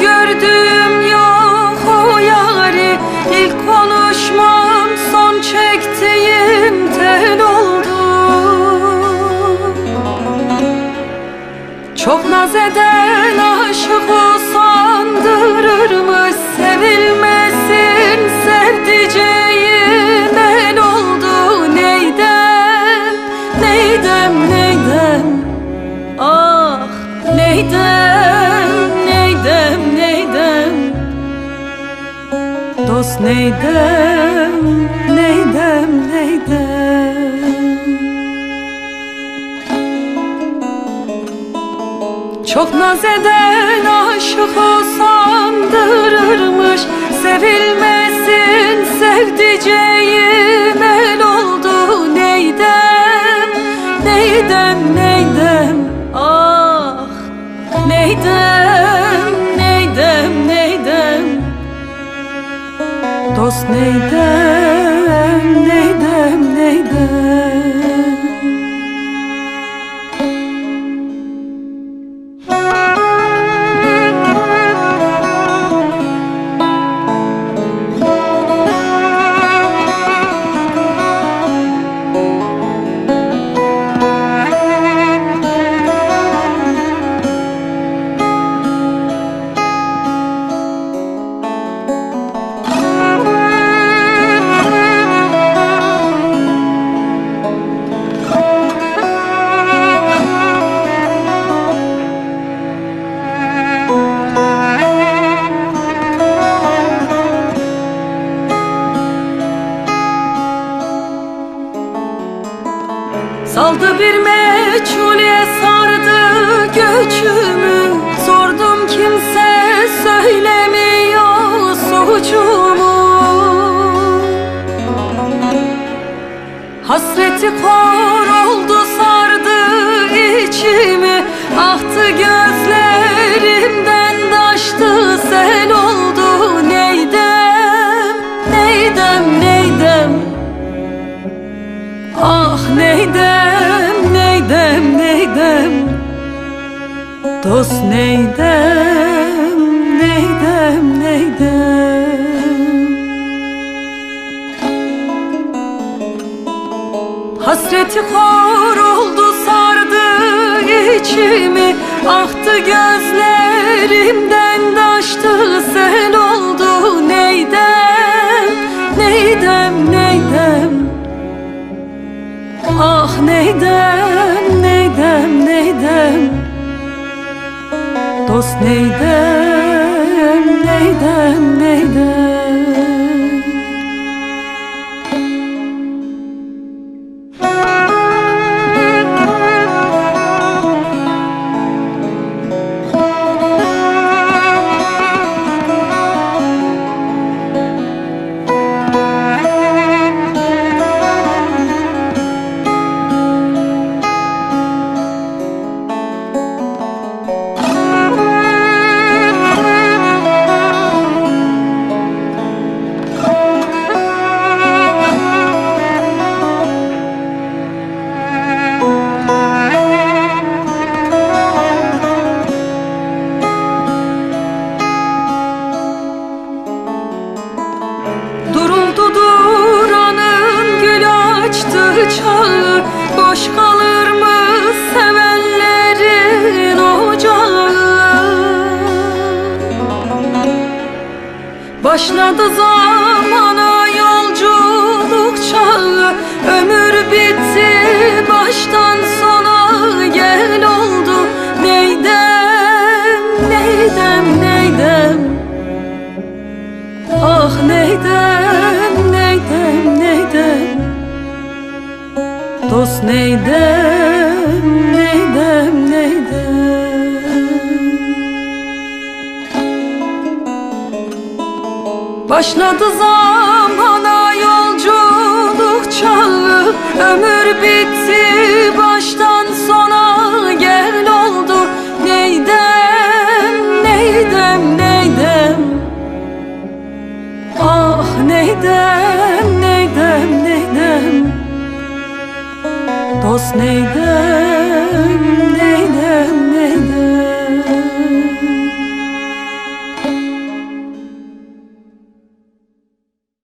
gördüm yok o yari. İlk konuşmam son çektiğim tel oldu. Çok naz eden aşık usandırırmış Sevilmesin sevdiceğim el oldu. Neydem, neydem, neydem? Ah neydem, neydem, neydem, neydem? Çok naz eden aşık usandırırmış Sevilmesin sevdiceğim. El oldu Neydem, neydem, neydem? Ah neydem, Dost neydem, Saldı bir meçhule sardı göçümü. Sordum kimse söylemiyor suçumu Hasreti kor oldu sardı içimi. Ahtı gözlerimden neydem, neydem Dost neydem, neydem, neydem Hasreti kor oldu sardı içimi. Ahtı gözlerimden taştı sel oldu. Neydem, neydem, neydem Ah neydem, Dost neydem, çağı Boş kalır mı sevenlerin ocağı Başladı zamana yolculuk çağı Ömür bitti Dost neydem, neydem, neydem Başladı zamana yolculuk çağı. Ömür bitti baştan sona dost neydem neydem neydem